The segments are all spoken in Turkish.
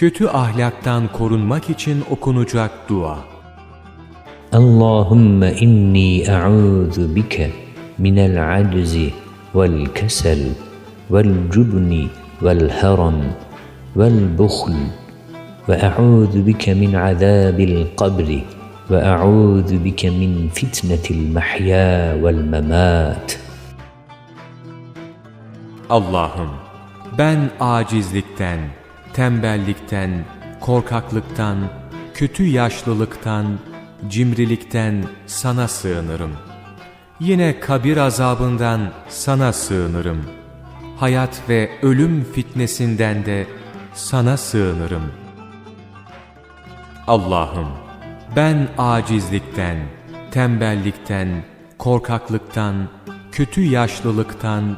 kötü ahlaktan korunmak için okunacak dua. Allahümme inni e'udhu bike minel aczi vel kesel vel cubni vel haram vel buhl ve e'udhu bike min azabil kabri ve e'udhu bike min fitnetil mahya vel memat. Allah'ım ben acizlikten, tembellikten, korkaklıktan, kötü yaşlılıktan, cimrilikten sana sığınırım. Yine kabir azabından sana sığınırım. Hayat ve ölüm fitnesinden de sana sığınırım. Allah'ım ben acizlikten, tembellikten, korkaklıktan, kötü yaşlılıktan,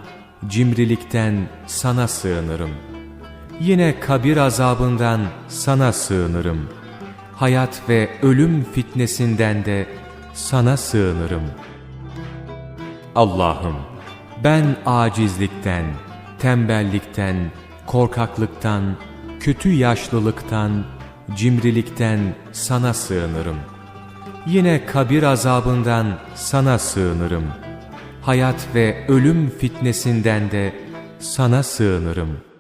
cimrilikten sana sığınırım. Yine kabir azabından sana sığınırım. Hayat ve ölüm fitnesinden de sana sığınırım. Allah'ım ben acizlikten, tembellikten, korkaklıktan, kötü yaşlılıktan, cimrilikten sana sığınırım. Yine kabir azabından sana sığınırım. Hayat ve ölüm fitnesinden de sana sığınırım.''